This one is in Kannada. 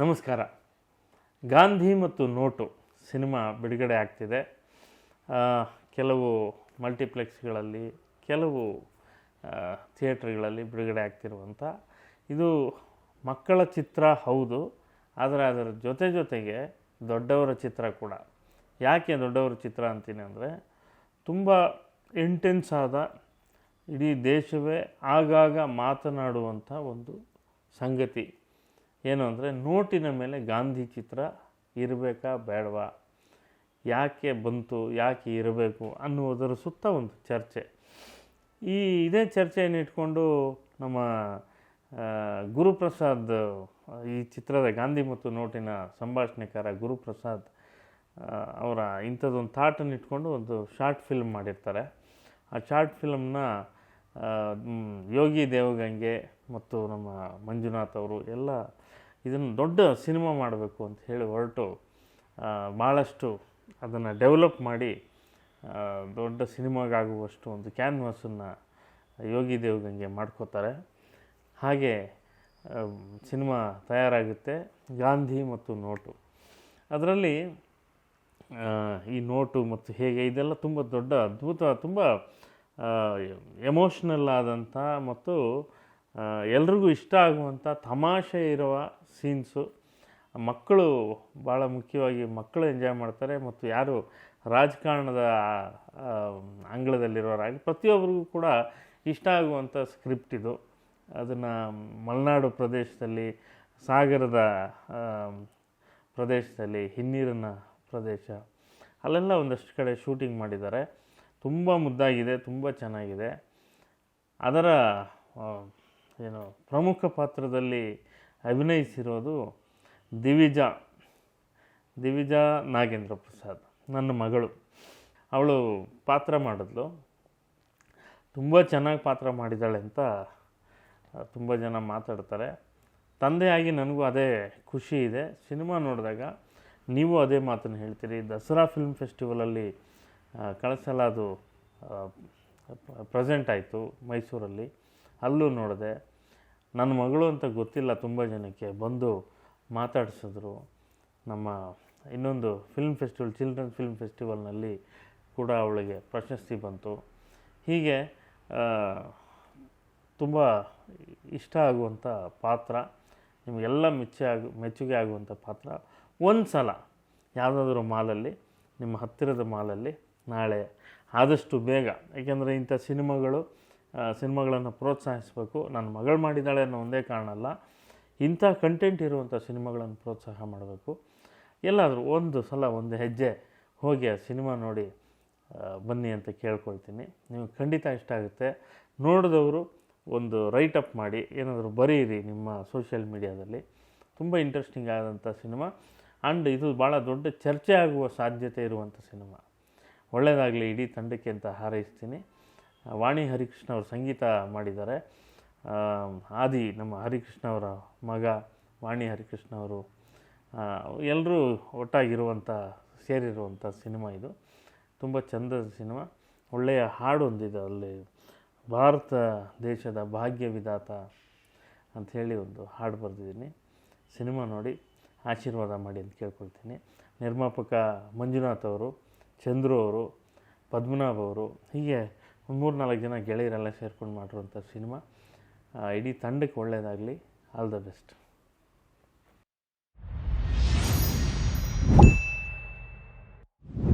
ನಮಸ್ಕಾರ. ಗಾಂಧಿ ಮತ್ತು ನೋಟು ಸಿನಿಮಾ ಬಿಡುಗಡೆ ಆಗ್ತಿದೆ. ಕೆಲವು ಮಲ್ಟಿಪ್ಲೆಕ್ಸ್ಗಳಲ್ಲಿ, ಕೆಲವು ಥಿಯೇಟ್ರ್ಗಳಲ್ಲಿ ಬಿಡುಗಡೆ ಆಗ್ತಿರುವಂಥ, ಇದು ಮಕ್ಕಳ ಚಿತ್ರ ಹೌದು, ಆದರೆ ಅದರ ಜೊತೆ ಜೊತೆಗೆ ದೊಡ್ಡವರ ಚಿತ್ರ ಕೂಡ. ಯಾಕೆ ದೊಡ್ಡವರ ಚಿತ್ರ ಅಂತೀನಿ ಅಂದರೆ, ತುಂಬ ಇಂಟೆನ್ಸ್ ಆದ ಇಡೀ ದೇಶವೇ ಆಗಾಗ ಮಾತನಾಡುವಂಥ ಒಂದು ಸಂಗತಿ. ಏನು ಅಂದರೆ ನೋಟಿನ ಮೇಲೆ ಗಾಂಧಿ ಚಿತ್ರ ಇರಬೇಕಾ ಬೇಡವಾ? ಯಾಕೆ ಬಂತು? ಯಾಕೆ ಇರಬೇಕು? ಅನ್ನುವುದರ ಸುತ್ತ ಒಂದು ಚರ್ಚೆ. ಈ ಇದೇ ಚರ್ಚೆಯನ್ನು ಇಟ್ಕೊಂಡು ನಮ್ಮ ಗುರುಪ್ರಸಾದ್, ಈ ಚಿತ್ರದ ಗಾಂಧಿ ಮತ್ತು ನೋಟಿನ ಸಂಭಾಷಣೆಕಾರ ಗುರುಪ್ರಸಾದ್ ಅವರ ಇಂಥದ್ದೊಂದು ಥಾಟನ್ನು ಇಟ್ಕೊಂಡು ಒಂದು ಶಾರ್ಟ್ ಫಿಲ್ಮ್ ಮಾಡಿರ್ತಾರೆ. ಆ ಶಾರ್ಟ್ ಫಿಲ್ಮ್ನ ಯೋಗಿ ದೇವಗಂಗೆ ಮತ್ತು ನಮ್ಮ ಮಂಜುನಾಥ್ ಅವರು ಎಲ್ಲ ಇದನ್ನು ದೊಡ್ಡ ಸಿನಿಮಾ ಮಾಡಬೇಕು ಅಂತ ಹೇಳಿ ಹೊರಟು ಭಾಳಷ್ಟು ಅದನ್ನು ಡೆವಲಪ್ ಮಾಡಿ ದೊಡ್ಡ ಸಿನಿಮಾಗಾಗುವಷ್ಟು ಒಂದು ಕ್ಯಾನ್ವಾಸನ್ನು ಯೋಗಿ ದೇವಗಂಗೆ ಮಾಡ್ಕೋತಾರೆ. ಹಾಗೆ ಸಿನಿಮಾ ತಯಾರಾಗುತ್ತೆ ಗಾಂಧಿ ಮತ್ತು ನೋಟು. ಅದರಲ್ಲಿ ಈ ನೋಟು ಮತ್ತು ಹೇಗೆ ಇದೆಲ್ಲ ತುಂಬ ದೊಡ್ಡ ಅದ್ಭುತ, ತುಂಬ ಎಮೋಷ್ನಲ್ ಆದಂಥ ಮತ್ತು ಎಲ್ರಿಗೂ ಇಷ್ಟ ಆಗುವಂಥ ತಮಾಷೆ ಇರುವ ಸೀನ್ಸು. ಮಕ್ಕಳು ಭಾಳ ಮುಖ್ಯವಾಗಿ ಮಕ್ಕಳು ಎಂಜಾಯ್ ಮಾಡ್ತಾರೆ ಮತ್ತು ಯಾರು ರಾಜಕಾರಣದ ಆ, ಅಂಗಳದಲ್ಲಿರೋರಾಗಲಿ ಪ್ರತಿಯೊಬ್ಬರಿಗೂ ಕೂಡ ಇಷ್ಟ ಆಗುವಂಥ ಸ್ಕ್ರಿಪ್ಟ್ ಇದು. ಅದನ್ನು ಮಲೆನಾಡು ಪ್ರದೇಶದಲ್ಲಿ ಸಾಗರದ ಪ್ರದೇಶದಲ್ಲಿ ಹಿನ್ನೀರಿನ ಪ್ರದೇಶ ಅಲ್ಲೆಲ್ಲ ಒಂದಷ್ಟು ಕಡೆ ಶೂಟಿಂಗ್ ಮಾಡಿದ್ದಾರೆ. ತುಂಬ ಮುದ್ದಾಗಿದೆ, ತುಂಬ ಚೆನ್ನಾಗಿದೆ. ಅದರ ಏನು ಪ್ರಮುಖ ಪಾತ್ರದಲ್ಲಿ ಅಭಿನಯಿಸಿರೋದು ದಿವಿಜ ದಿವಿಜ ನಾಗೇಂದ್ರ ಪ್ರಸಾದ್, ನನ್ನ ಮಗಳು. ಅವಳು ಪಾತ್ರ ಮಾಡಿದ್ಲು. ತುಂಬ ಚೆನ್ನಾಗಿ ಪಾತ್ರ ಮಾಡಿದ್ದಾಳೆ ಅಂತ ತುಂಬ ಜನ ಮಾತಾಡ್ತಾರೆ. ತಂದೆಯಾಗಿ ನನಗೂ ಅದೇ ಖುಷಿ ಇದೆ. ಸಿನಿಮಾ ನೋಡಿದಾಗ ನೀವು ಅದೇ ಮಾತನ್ನು ಹೇಳ್ತೀರಿ. ದಸರಾ ಫಿಲ್ಮ್ ಫೆಸ್ಟಿವಲಲ್ಲಿ ಕಳಿಸಲಾದ ಪ್ರೆಸೆಂಟ್ ಆಯಿತು ಮೈಸೂರಲ್ಲಿ. ಅಲ್ಲೂ ನೋಡಿದೆ, ನನ್ನ ಮಗಳು ಅಂತ ಗೊತ್ತಿಲ್ಲ, ತುಂಬ ಜನಕ್ಕೆ ಬಂದು ಮಾತಾಡಿಸಿದ್ರು. ನಮ್ಮ ಇನ್ನೊಂದು ಫಿಲ್ಮ್ ಫೆಸ್ಟಿವಲ್ ಚಿಲ್ಡ್ರನ್ ಫಿಲ್ಮ್ ಫೆಸ್ಟಿವಲ್ನಲ್ಲಿ ಕೂಡ ಅವಳಿಗೆ ಪ್ರಶಸ್ತಿ ಬಂತು. ಹೀಗೆ ತುಂಬ ಇಷ್ಟ ಆಗುವಂಥ ಪಾತ್ರ, ನಿಮಗೆಲ್ಲ ಮೆಚ್ಚೆ ಆಗು, ಮೆಚ್ಚುಗೆ ಆಗುವಂಥ ಪಾತ್ರ. ಒಂದು ಸಲ ಯಾವುದಾದ್ರೂ ಮಾಲಲ್ಲಿ, ನಿಮ್ಮ ಹತ್ತಿರದ ಮಾಲಲ್ಲಿ ನಾಳೆ ಆದಷ್ಟು ಬೇಗ. ಏಕೆಂದರೆ ಇಂಥ ಸಿನಿಮಾಗಳು ಸಿನಿಮಾಗಳನ್ನು ಪ್ರೋತ್ಸಾಹಿಸಬೇಕು. ನನ್ನ ಮಗಳು ಮಾಡಿದ್ದಾಳೆ ಅನ್ನೋ ಒಂದೇ ಕಾರಣ ಅಲ್ಲ. ಇಂಥ ಕಂಟೆಂಟ್ ಇರುವಂಥ ಸಿನಿಮಾಗಳನ್ನು ಪ್ರೋತ್ಸಾಹ ಮಾಡಬೇಕು. ಎಲ್ಲಾದರೂ ಒಂದು ಸಲ ಒಂದು ಹೆಜ್ಜೆ ಹೋಗಿ ಆ ಸಿನಿಮಾ ನೋಡಿ ಬನ್ನಿ ಅಂತ ಕೇಳ್ಕೊಳ್ತೀನಿ. ನಿಮಗೆ ಖಂಡಿತ ಇಷ್ಟ ಆಗುತ್ತೆ. ನೋಡಿದವರು ಒಂದು ರೈಟ್ ಅಪ್ ಮಾಡಿ, ಏನಾದರೂ ಬರೀರಿ ನಿಮ್ಮ ಸೋಷಿಯಲ್ ಮೀಡಿಯಾದಲ್ಲಿ ತುಂಬ ಇಂಟ್ರೆಸ್ಟಿಂಗ್ ಆದಂಥ ಸಿನಿಮಾ. ಆ್ಯಂಡ್ ಇದು ಭಾಳ ದೊಡ್ಡ ಚರ್ಚೆ ಆಗುವ ಸಾಧ್ಯತೆ ಇರುವಂಥ ಸಿನಿಮಾ. ಒಳ್ಳೆಯದಾಗಲಿ ಇಡೀ ತಂಡಕ್ಕೆ ಅಂತ ಹಾರೈಸ್ತೀನಿ. ವಾಣಿ ಹರಿಕೃಷ್ಣ ಅವರು ಸಂಗೀತ ಮಾಡಿದ್ದಾರೆ. ಆದಿ ನಮ್ಮ ಹರಿಕೃಷ್ಣ ಅವರ ಮಗ ವಾಣಿ ಹರಿಕೃಷ್ಣ ಅವರು ಎಲ್ಲರೂ ಒಟ್ಟಾಗಿರುವಂಥ ಸೇರಿರುವಂಥ ಸಿನಿಮಾ ಇದು. ತುಂಬ ಚಂದದ ಸಿನಿಮಾ. ಒಳ್ಳೆಯ ಹಾಡು ಒಂದಿದೆ ಅಲ್ಲಿ. ಭಾರತ ದೇಶದ ಭಾಗ್ಯ ವಿಧಾತ ಅಂಥೇಳಿ ಒಂದು ಹಾಡು ಬರೆದಿದ್ದೀನಿ. ಸಿನಿಮಾ ನೋಡಿ ಆಶೀರ್ವಾದ ಮಾಡಿ ಅಂತ ಕೇಳ್ಕೊಳ್ತೀನಿ. ನಿರ್ಮಾಪಕ ಮಂಜುನಾಥ್ ಅವರು ಚಂದ್ರು ಅವರು, ಪದ್ಮನಾಭ ಅವರು, ಹೀಗೆ ಒಂದು ಮೂರು ನಾಲ್ಕು ಜನ ಗೆಳೆಯರೆಲ್ಲ ಸೇರ್ಕೊಂಡು ಮಾಡಿರುವಂಥ ಸಿನಿಮಾ. ಇಡೀ ತಂಡಕ್ಕೆ ಒಳ್ಳೆಯದಾಗಲಿ ಆಲ್ ದ ಬೆಸ್ಟ್.